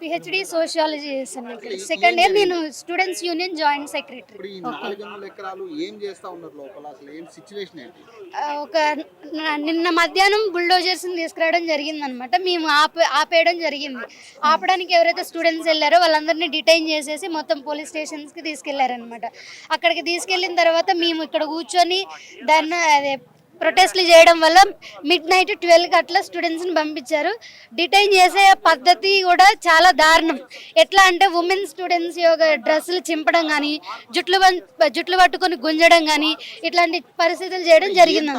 PhD sociology చేశాను ఇక్కడ. Second year నేను స్టూడెంట్స్ యూనియన్ జాయింట్ సెక్రటరీ ఒక నిన్న మధ్యాహ్నం బుల్డోజర్స్ తీసుకురావడం జరిగింది అనమాట మేము ఆపే ఆపేయడం జరిగింది. ఆపడానికి ఎవరైతే స్టూడెంట్స్ వెళ్ళారో వాళ్ళందరినీ డిటైన్ చేసేసి మొత్తం పోలీస్ స్టేషన్స్కి తీసుకెళ్ళారనమాట. అక్కడికి తీసుకెళ్ళిన తర్వాత మేము ఇక్కడ కూర్చొని దాన్ని అదే ప్రొటెస్ట్లు చేయడం వల్ల మిడ్ నైట్ ట్వెల్వ్కి అట్లా స్టూడెంట్స్ని పంపించారు. డిటైన్ చేసే పద్ధతి కూడా చాలా దారుణం. ఎట్లా అంటే ఉమెన్ స్టూడెంట్స్ యొక్క డ్రెస్సులు చింపడం కానీ జుట్లు జుట్లు పట్టుకొని గుంజడం కానీ ఇట్లాంటి పరిస్థితులు చేయడం జరిగింది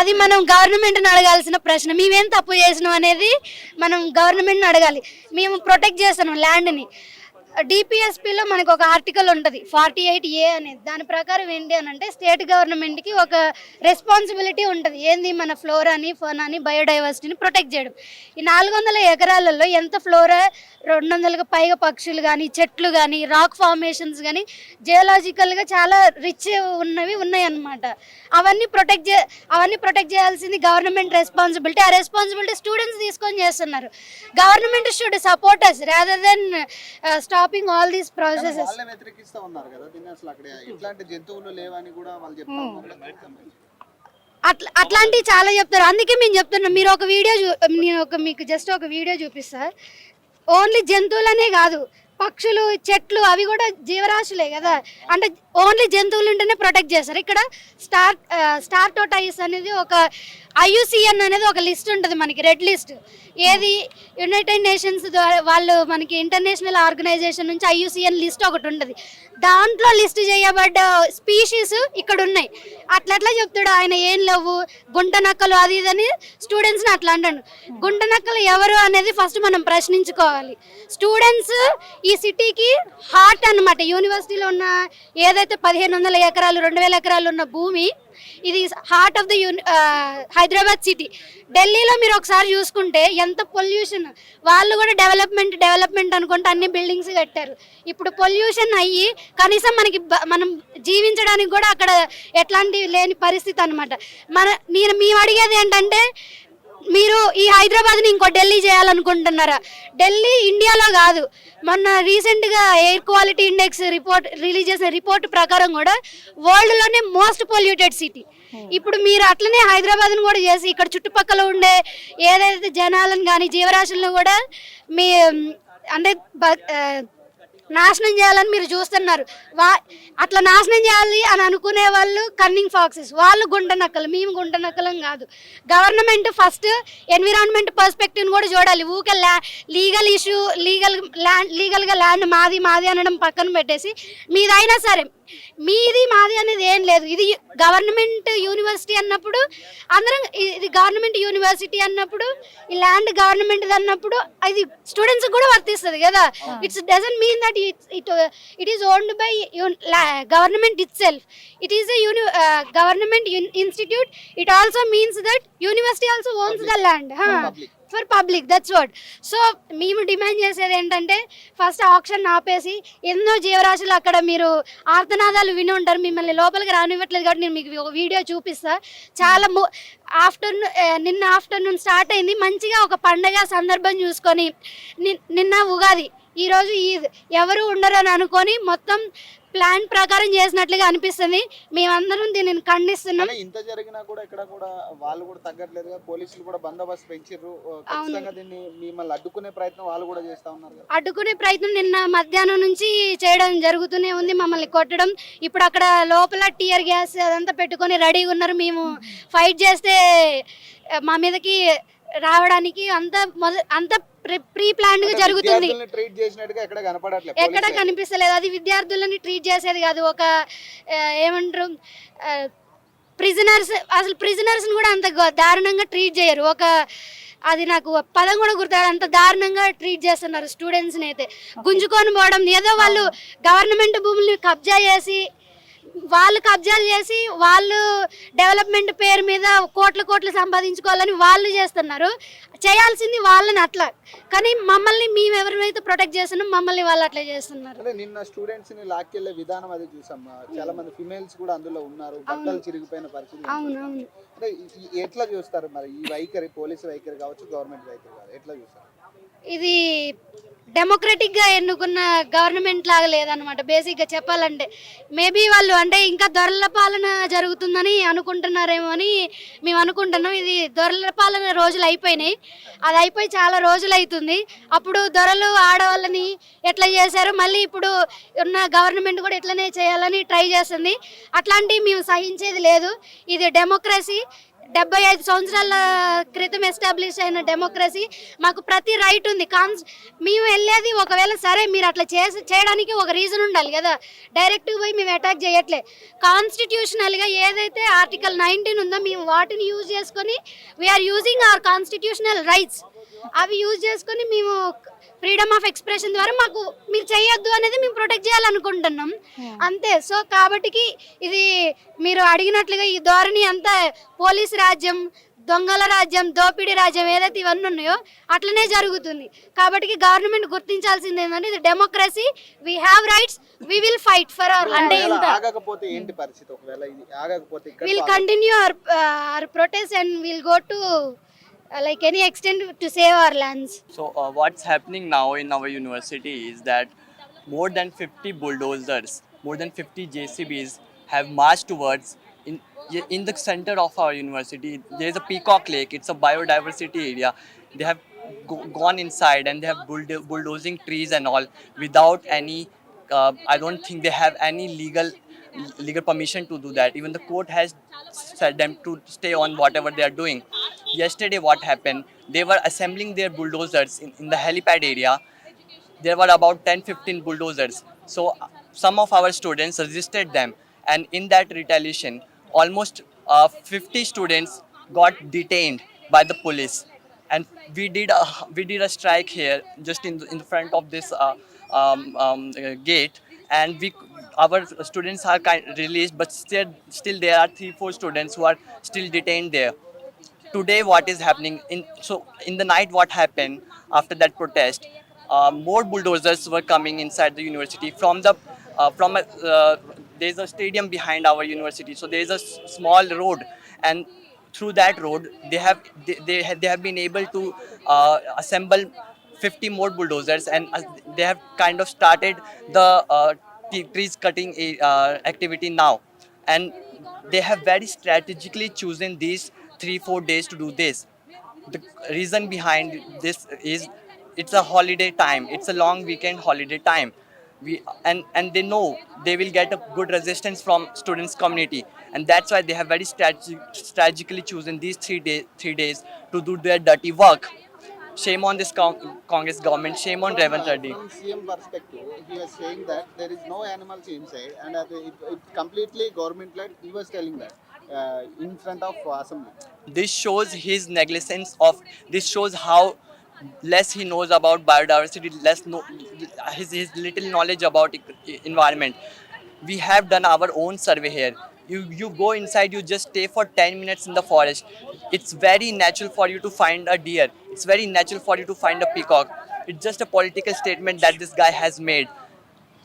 అది మనం గవర్నమెంట్ని అడగాల్సిన ప్రశ్న. మేమేం తప్పు చేసినాం అనేది మనం గవర్నమెంట్ని అడగాలి. మేము ప్రొటెక్ట్ చేస్తున్నాం ల్యాండ్ని డిపిఎస్పిలో మనకు ఒక ఆర్టికల్ ఉంటుంది ఫార్టీ ఎయిట్ ఏ అనేది. దాని ప్రకారం ఏంటి అని అంటే స్టేట్ గవర్నమెంట్కి ఒక రెస్పాన్సిబిలిటీ ఉంటుంది. ఏంది మన ఫ్లోరాని ఫోనాని బయోడైవర్సిటీని ప్రొటెక్ట్ చేయడం. ఈ నాలుగు వందల ఎకరాలలో ఎంత ఫ్లోరా రెండు వందలకు పైగా పక్షులు కానీ చెట్లు కానీ రాక్ ఫార్మేషన్స్ కానీ జియోలాజికల్గా చాలా రిచ్ ఉన్నవి ఉన్నాయన్నమాట. అవన్నీ ప్రొటెక్ట్ చే అవన్నీ ప్రొటెక్ట్ చేయాల్సింది గవర్నమెంట్ రెస్పాన్సిబిలిటీ ఆ రెస్పాన్సిబిలిటీ స్టూడెంట్స్ తీసుకొని చేస్తున్నారు. Government should support us rather than stop stopping all these processes వాళ్ళే వ్యతిరేకిస్తా ఉన్నారు కదా దీన్ని అసలు అక్కడ ఇట్లాంటి జంతువులు లేవని కూడా వాళ్ళు చెప్తా ఉన్నారు కదా. అట్లా అట్లాంటివి చాలా చెప్తారు. అందుకే మేము చెప్తున్నాం మీరు ఒక వీడియో చూ నేను ఒక మీకు జస్ట్ ఒక వీడియో చూపిస్తా. ఓన్లీ జంతువులనే కాదు పక్షులు చెట్లు అవి కూడా జీవరాశులే కదా. అంటే ఓన్లీ జంతువులు ఉంటేనే ప్రొటెక్ట్ చేస్తారు. ఇక్కడ స్టార్ స్టార్ టోటైస్ అనేది ఒక ఐయుసిఎన్ అనేది ఒక లిస్ట్ ఉంటుంది మనకి రెడ్ లిస్ట్. ఏది యునైటెడ్ నేషన్స్ ద్వారా వాళ్ళు మనకి ఇంటర్నేషనల్ ఆర్గనైజేషన్ నుంచి ఐయుసిఎన్ లిస్ట్ ఒకటి ఉంటుంది. దాంట్లో లిస్ట్ చేయబడ్డ స్పీషీస్ ఇక్కడ ఉన్నాయి. అట్లట్లా చెప్తాడు ఆయన ఏం లేవు గుంట నక్కలు అది ఇది అని స్టూడెంట్స్ని అట్లా అంటాడు. గుంట నక్కలు ఎవరు అనేది ఫస్ట్ మనం ప్రశ్నించుకోవాలి. స్టూడెంట్స్ ఈ సిటీకి హార్ట్ అన్నమాట యూనివర్సిటీలో ఉన్న ఏదైతే పదిహేను వందల ఎకరాలు రెండు వేల ఎకరాలు ఉన్న భూమి. ఇది హార్ట్ ఆఫ్ ద యూని హైదరాబాద్ సిటీ ఢిల్లీలో మీరు ఒకసారి చూసుకుంటే ఎంత పొల్యూషన్ వాళ్ళు కూడా డెవలప్మెంట్ డెవలప్మెంట్ అనుకుంటే అన్ని బిల్డింగ్స్ కట్టారు. ఇప్పుడు పొల్యూషన్ అయ్యి కనీసం మనకి మనం జీవించడానికి కూడా అక్కడ ఎట్లాంటి లేని పరిస్థితి అనమాట మన నేను మేము అడిగేది ఏంటంటే మీరు ఈ హైదరాబాద్ని ఇంకో ఢిల్లీ చేయాలనుకుంటున్నారా? ఢిల్లీ ఇండియాలో కాదు. మొన్న రీసెంట్గా air quality index report release చేసిన రిపోర్ట్ ప్రకారం కూడా వరల్డ్లోనే మోస్ట్ పొల్యూటెడ్ సిటీ ఇప్పుడు మీరు అట్లనే హైదరాబాద్ను కూడా చేసి ఇక్కడ చుట్టుపక్కల ఉండే ఏదైతే జనాలను కానీ జీవరాశులను కూడా మీ అంటే నాశనం చేయాలని మీరు చూస్తున్నారు. వా అట్లా నాశనం చేయాలి అని అనుకునే వాళ్ళు కన్నింగ్ ఫాక్సెస్ వాళ్ళు గుంట నక్కలు. మేము గుంట నక్కలం కాదు. గవర్నమెంట్ ఫస్ట్ ఎన్విరాన్మెంట్ పర్స్పెక్టివ్ని కూడా చూడాలి. ఊకే ల్యా లీగల్ ఇష్యూ లీగల్ ల్యాండ్ లీగల్గా ల్యాండ్ మాది మాది అనడం పక్కన పెట్టేసి మీదైనా సరే మీది మాది అనేది ఏం లేదు. ఇది గవర్నమెంట్ యూనివర్సిటీ అన్నప్పుడు అందరం ఇది గవర్నమెంట్ యూనివర్సిటీ అన్నప్పుడు ఈ ల్యాండ్ గవర్నమెంట్ అన్నప్పుడు ఇది స్టూడెంట్స్ కూడా వర్తిస్తుంది కదా. It's doesn't mean that it it is owned by government itself it is uni government institute. It also means that university also owns the land. For public that's what so మేము demand చేసేది ఏంటంటే first option ఆపేసి ఎన్నో జీవరాశులు అక్కడ మీరు ఆర్తనాదాలు విని ఉంటారు. మిమ్మల్ని లోపలికి రానివ్వట్లేదు కాబట్టి నేను మీకు వీడియో చూపిస్తా. చాలా ఆఫ్టర్నూన్ నిన్న ఆఫ్టర్నూన్ స్టార్ట్ అయింది. మంచిగా ఒక పండగ సందర్భం చూసుకొని నిన్న ఉగాది. ఈరోజు ఈద్ ఎవరు ఉండరు అని అనుకొని మొత్తం ప్లాన్ ప్రకారం చేసినట్లుగా అనిపిస్తుంది. మేమందరం దీనిని ఖండిస్తున్నాం. ఇంత జరిగినా కూడా ఇక్కడ కూడా వాళ్ళు కూడా తగ్గట్లేదుగా పోలీసులు కూడా బందోబస్తు ఖచ్చితంగా దీన్ని మిమ్మల్ని అడ్డుకునే ప్రయత్నం వాళ్ళు కూడా చేస్తా ఉన్నారు అడ్డుకునే ప్రయత్నం నిన్న మధ్యాహ్నం నుంచి చేయడం జరుగుతూనే ఉంది. మమ్మల్ని కొట్టడం. ఇప్పుడు అక్కడ లోపల టీయర్ గ్యాస్ అదంతా పెట్టుకొని రెడీగా ఉన్నారు. మేము ఫైట్ చేస్తే మా మీదకి రావడానికి అంత మొద అంత ప్రీ ప్లాన్డ్గా జరుగుతుంది. ఎక్కడ కనపడట్లేదు ఎక్కడ కనిపిస్తలేదు. అది విద్యార్థులని ట్రీట్ చేసేది కాదు. ఒక ఏమంటారు ప్రిజనర్స్ అసలు ప్రిజనర్స్ని కూడా అంత దారుణంగా ట్రీట్ చేయరు. ఒక అది నాకు పదం కూడా గుర్తు అంత దారుణంగా ట్రీట్ చేస్తున్నారు స్టూడెంట్స్ని అయితే. గుంజుకొని పోవడం ఏదో వాళ్ళు గవర్నమెంట్ భూముల్ని కబ్జా చేసి వాళ్ళు కబ్జాలు చేసి వాళ్ళు డెవలప్మెంట్ పేరు మీద కోట్ల కోట్లు సంపాదించుకోవాలని వాళ్ళు చేస్తున్నారు. చేయాల్సింది వాళ్ళని అట్లా. కానీ మమ్మల్ని మేము ఎవరినైతే ప్రొటెక్ట్ చేస్తున్నాం మమ్మల్ని వాళ్ళు అట్లా చేస్తున్నారు. నిన్న స్టూడెంట్స్ని లాక్కెళ్ళే విధానం అది చూసాం. చాలా మంది ఫిమేల్స్ కూడా అందులో ఉన్నారు. బట్టలు చిరిగిపోయిన పరిస్థితి అవును అవును. అంటే ఎట్లా చూస్తారు మరి? ఈ వైఖరి పోలీసు వైఖరి కావచ్చు గవర్నమెంట్ వైఖరి కావచ్చు ఎట్లా చూస్తారు? ఇది డెమోక్రటిక్గా ఎన్నుకున్న గవర్నమెంట్ లాగా లేదనమాట బేసిక్గా చెప్పాలంటే మేబీ వాళ్ళు అంటే ఇంకా దొరల పాలన జరుగుతుందని అనుకుంటున్నారేమో అని మేము అనుకుంటున్నాం. ఇది దొరల పాలన రోజులు అయిపోయినాయి. అది అయిపోయి చాలా రోజులు అవుతుంది. అప్పుడు దొరలు ఆడవాళ్ళని ఎట్లా చేశారు? మళ్ళీ ఇప్పుడు ఉన్న గవర్నమెంట్ కూడా ఇట్లనే చేయాలని ట్రై చేస్తుంది. అట్లాంటివి మేము సహించేది లేదు. ఇది డెమోక్రసీ డెబ్బై ఐదు సంవత్సరాల క్రితం ఎస్టాబ్లిష్ అయిన డెమోక్రసీ మాకు ప్రతి రైట్ ఉంది. కాన్స్ మేము వెళ్ళేది ఒకవేళ సరే మీరు అట్లా చేసి చేయడానికి ఒక రీజన్ ఉండాలి కదా. డైరెక్ట్ పోయి మేము అటాక్ చేయట్లే. కాన్స్టిట్యూషనల్గా ఏదైతే ఆర్టికల్ నైన్టీన్ ఉందో మేము వాటిని యూజ్ చేసుకొని we are using our constitutional rights అవి యూజ్ చేసుకొని మేము ఫ్రీడమ్ ఆఫ్ ఎక్స్ప్రెషన్ ద్వారా మాకు మీరు చేయొద్దు అనేది మేము ప్రొటెక్ట్ చేయాలనుకుంటున్నాం. అంతే. సో కాబట్టికి ఇది మీరు అడిగినట్లుగా ఈ ధోరణి అంతా పోలీస్ రాజ్యం దొంగల రాజ్యం దోపిడీ రాజ్యం ఏదైతే ఇవన్నీ ఉన్నాయో అట్లనే జరుగుతుంది. కాబట్టి గవర్నమెంట్ గుర్తించాల్సింది ఏంటంటే ఇది democracy we have rights we will fight for our అంటే ఆగకపోతే ఏంటి పరిస్థితి? ఒకవేళ ఇది ఆగకపోతే ఇక్కడ will continue our our protest and will go to like any extent to save our lands So uh, what's happening now in our university is that more than 50 bulldozers, more than 50 JCBs have marched towards in in the center of our university. There is a peacock lake. It's a biodiversity area. They have go- gone inside and they have bulldo- bulldozing trees and all without any. Uh, I don't think they have any legal legal permission to do that. Even the court has said them to stay on whatever they are doing. Yesterday, what happened? They were assembling their bulldozers in, in the helipad area. There were about 10 15 bulldozers. So, uh, some of our students resisted them, and in that retaliation, almost uh, 50 students got detained by the police. And we did a, we did a strike here, just in the, in front of this uh, um, um, gate, and we our students are kind released, but still still there are three four students who are still detained there today what is happening in so in the night what happened after that protest uh, more bulldozers were coming inside the university from the uh, from uh, there's a stadium behind our university. So there's a small road and through that road they have they, they, have, they have been able to uh, assemble 50 more bulldozers and uh, they have kind of started the uh, trees cutting uh, activity now. And they have very strategically chosen these three four days to do this. The reason behind this is it's a holiday time. It's a long weekend holiday time we and and they know they will get a good resistance from students community and that's why they have very strategi- strategically chosen these three days three days to do their dirty work shame on this con- congress government shame on Revanth Reddy From CM perspective, he was saying that there is no animals inside, and it, it completely government led. He was telling that uh, in front of assembly. this shows his negligence of this shows how less he knows about biodiversity less no, his, his little knowledge about environment. We have done our own survey here. You you go inside you just stay for 10 minutes in the forest. It's very natural for you to find a deer. It's very natural for you to find a peacock. It's just a political statement that this guy has made.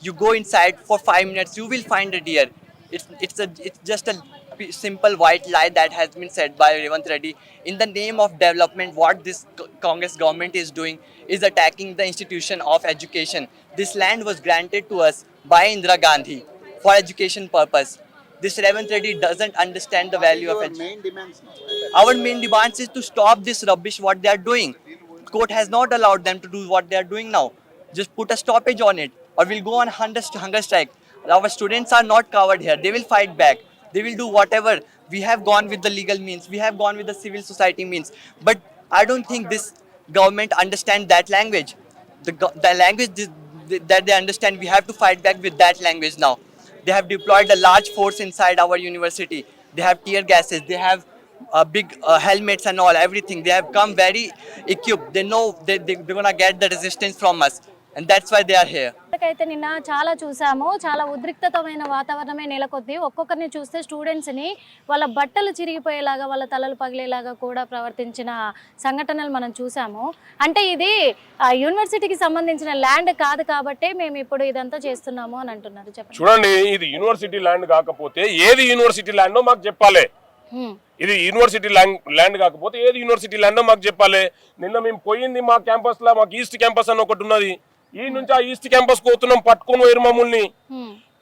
You go inside for five minutes you will find a deer. It's it's a it's just a simple white lie that has been said by Revanth Reddy in the name of development what this congress government is doing is attacking the institution of education this land was granted to us by Indira Gandhi for education purpose this Revanth Reddy doesn't understand the value of education main demands now. our main demands is to stop this rubbish what they are doing. Court has not allowed them to do what they are doing now. Just put a stoppage on it, or we'll go on hunger, hunger strike. Our students are not covered here. They will fight back. They will do whatever. We have gone with the legal means. We have gone with the civil society means. But I don't think this government understand that language. The, the language th- that they understand, we have to fight back with that language now. They have deployed a large force inside our university. They have tear gases. They have uh, big uh, helmets and all, everything. They have come very equipped. They know they, they, they're gonna get the resistance from us. And that's why they are here. అయితే నిన్న చాలా చూసాము. చాలా ఉద్రిక్తమైన వాతావరణమే నెలకొద్ది. ఒక్కొక్కరిని చూస్తే స్టూడెంట్స్ని వాళ్ళ బట్టలు చిరిగిపోయేలాగా వాళ్ళ తలలు పగిలేలాగా కూడా ప్రవర్తించిన సంఘటనలు మనం చూసాము. అంటే ఇది ఆ, యూనివర్సిటీకి సంబంధించిన ల్యాండ్ కాదు కాబట్టే మేము ఇప్పుడు ఇదంతా చేస్తున్నాము అని అంటున్నారు. చెప్పండి. చూడండి ఇది యూనివర్సిటీ ల్యాండ్ కాకపోతే ఏది యూనివర్సిటీ ల్యాండో మాకు చెప్పాలి. ఇది యూనివర్సిటీ ల్యాండ్ ల్యాండ్ కాకపోతే ఏది యూనివర్సిటీ ల్యాండో మాకు చెప్పాలి. నిన్న మేము పోయింది మా క్యాంపస్లో మాకు ఈస్ట్ క్యాంపస్ అని ఒకటి ఉన్నది. ఈ నుంచి ఆ ఈస్ట్ క్యాంపస్ పోతున్నాం పట్టుకొని పోయారు మమ్మల్ని.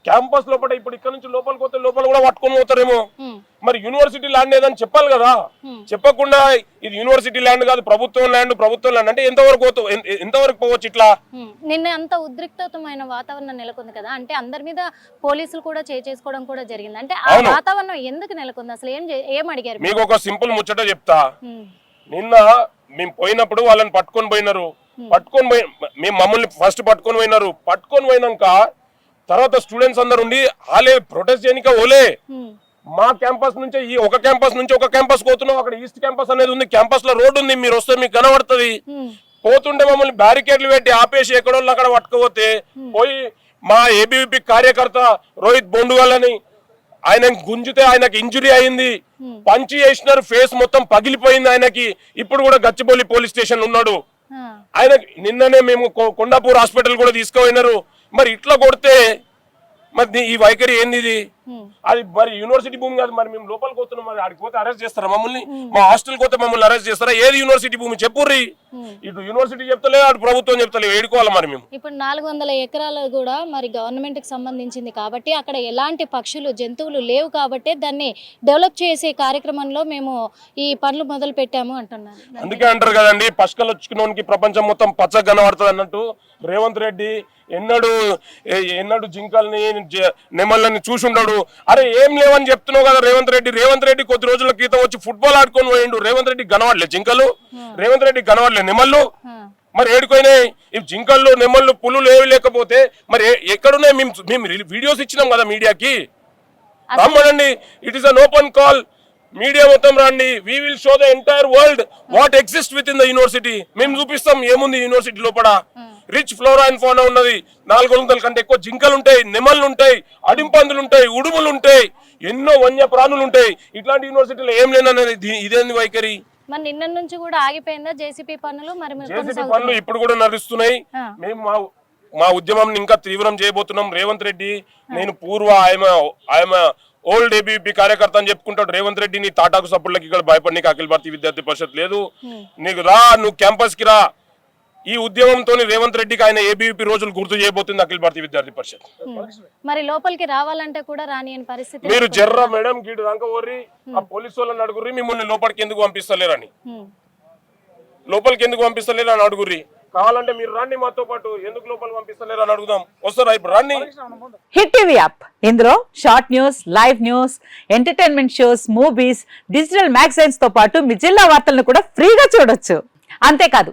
క్యాంపస్ లోపల ఇప్పుడు ఇక్కడ నుంచి లోపలికి పోతే లోపల కూడా పట్టుకొని పోతారేమో. మరి యూనివర్సిటీ ల్యాండ్ ఏదని చెప్పాలి కదా. చెప్పకుండా ఇది యూనివర్సిటీ ల్యాండ్ కాదు ప్రభుత్వం ల్యాండ్ ప్రభుత్వం ల్యాండ్ అంటే ఎంతవరకు ఎంతవరకు పోవచ్చు ఇట్లా. నిన్న అంత ఉద్రిక్తమైన వాతావరణం నెలకొంది కదా అంటే అందరి మీద పోలీసులు కూడా చేసుకోవడం కూడా జరిగింది అంటే ఆ. వాతావరణం ఎందుకు నెలకొంది అసలు ఏం ఏం అడిగారు మీకు ఒక సింపుల్ ముచ్చట చెప్తా. నిన్న మేము పోయినప్పుడు వాళ్ళని పట్టుకొని పోయినారు పట్టుకొని పోయి మేము మమ్మల్ని ఫస్ట్ పట్టుకొని పోయినారు. పట్టుకొని పోయినాక తర్వాత స్టూడెంట్స్ అందరు ఉండి హాలే ప్రొటెస్ట్ చేయనిక ఓలే. మా క్యాంపస్ నుంచి ఈ ఒక క్యాంపస్ నుంచి ఒక క్యాంపస్ పోతున్నాం. అక్కడ ఈస్ట్ క్యాంపస్ అనేది ఉంది. క్యాంపస్లో రోడ్ ఉంది. మీరు వస్తే మీకు కనబడుతుంది. పోతుంటే మమ్మల్ని బ్యారికేడ్లు పెట్టి ఆపేసి ఎక్కడో అక్కడ పట్టుకోపోతే పోయి మా ఏబీవీపీ కార్యకర్త రోహిత్ బొండుగలని ఆయన గుంజితే ఆయనకి ఇంజురీ అయింది. పంచి చేసినారు. ఫేస్ మొత్తం పగిలిపోయింది ఆయనకి. ఇప్పుడు కూడా గచ్చిబౌలి పోలీస్ స్టేషన్ ఉన్నాడు. ఆయన నిన్ననే మేము కొ- కొండాపూర్ హాస్పిటల్ కూడా తీసుకుపోయినారు. మరి ఇట్లా కొడితే మరి ఈ వైఖరి ఏంది ఇది? అది మరి యూనివర్సిటీ భూమి కాదు మరి మేము లోపలికి పోతున్నాం మరి ఆడికి పోతే అరెస్ట్ చేస్తారా మమ్మల్ని? మా హాస్టల్ పోతే మమ్మల్ని అరెస్ట్ చేస్తారా? ఏది యూనివర్సిటీ భూమి? చెప్పుర్రి. ఇటు యూనివర్సిటీ చెప్తలే అటు ప్రభుత్వం చెప్తలే ఏడుకోవాలి మరి మేము. ఇప్పుడు నాలుగు వందల ఎకరాలు కూడా మరి గవర్నమెంట్కి సంబంధించింది కాబట్టి అక్కడ ఎలాంటి పక్షులు జంతువులు లేవు కాబట్టి దాన్ని డెవలప్ చేసే కార్యక్రమంలో మేము ఈ పనులు మొదలు పెట్టాము అంటున్నారు. అందుకే అంటారు కదండి పసుకలు వచ్చుకున్నోనికి ప్రపంచం మొత్తం పచ్చగా కనబడుతుంది అన్నట్టు. రేవంత్ రెడ్డి ఎన్నడు ఎన్నడు జింకల్ని నెమళ్ళని చూసి ఉండడు. అరే ఏం లేవని చెప్తున్నావు కదా రేవంత్ రెడ్డి? రేవంత్ రెడ్డి కొద్ది రోజుల క్రితం వచ్చి ఫుట్బాల్ ఆడుకొని పోయిండు. రేవంత్ రెడ్డి కనవాడలే జింకలు? రేవంత్ రెడ్డి కనవాడలే నెమళ్ళు? ఆ. మరి ఏడుకోయినాయి? ఈ జింకళ్ళు నెమళ్ళు పులులు ఏవి లేకపోతే మరి ఎక్కడున్నాయి? మేము మేము వీడియోస్ ఇచ్చినాం కదా మీడియాకి. రమ్మనండి. It is an open call media మొత్తం రండి. We will show the entire world what exist within the university మేము చూపిస్తాం ఏముంది యూనివర్సిటీ లోపల. రిచ్ ఫ్లోరా అండ్ ఫోనా ఉన్నది. నాలుగు వందల కంటే ఎక్కువ జింకలు ఉంటాయి నెమళ్ళు ఉంటాయి అడింపందులు ఉంటాయి ఉడుములు ఉంటాయి ఎన్నో వన్య ప్రాణులు ఉంటాయి ఇట్లాంటి యూనివర్సిటీలో ఏం లేననేది ఇది- ఇదేంది వైఖరి? మరి నిన్న నుంచి కూడా ఆగిపోయిందా జేసీపీ పనులు? మరి కొనసాగుతున్నాయా? పనులు ఇప్పుడు కూడా నడుస్తున్నాయి. మేము మా మా ఉద్యమం ఇంకా తీవ్రం చేయబోతున్నాం. రేవంత్ రెడ్డి నేను పూర్వ ఆయన ఆయన ఓల్డ్ ఏబీపీ కార్యకర్త అని చెప్పుకుంటాడు. రేవంత్ రెడ్డి నీ తాటాకు సప్పుళ్ళకి ఇక్కడ భయపడి నీకు అఖిల భారతీయ విద్యార్థి పరిషత్ లేదు. నీకు రా నువ్వు క్యాంపస్కి రా. ఈ ఉద్యమంతో రేవంత్ రెడ్డికి ఆయన ఏబీపీ రోజులు గుర్తు చేయబోతుంది అఖిల భారతీయ విద్యార్థి పరిషత్. మరి లోపలికి రావాలంటే కూడా రానియని పరిస్థితి మీరు జర్ర మేడం గీడు దాకా ఓర్రి ఆ పోలీసు వాళ్ళని అడుగుర్రి మిమ్మల్ని లోపలికి ఎందుకు పంపిస్తలేరని. లోపలికి ఎందుకు పంపిస్తలేరు అని అడుగుర్రి. కావాలంటే మీరు రండి మాతో పాటు ఎందుకు లోపలికి పంపిస్తలేరు అని అడుగుదాం. వస్తారా ఇప్పుడు? రండి. Hit TV app. ఇందులో short news live news entertainment shows movies digital మ్యాగజైన్స్తో పాటు మీ జిల్లా వార్తలను కూడా ఫ్రీగా చూడొచ్చు. అంతేకాదు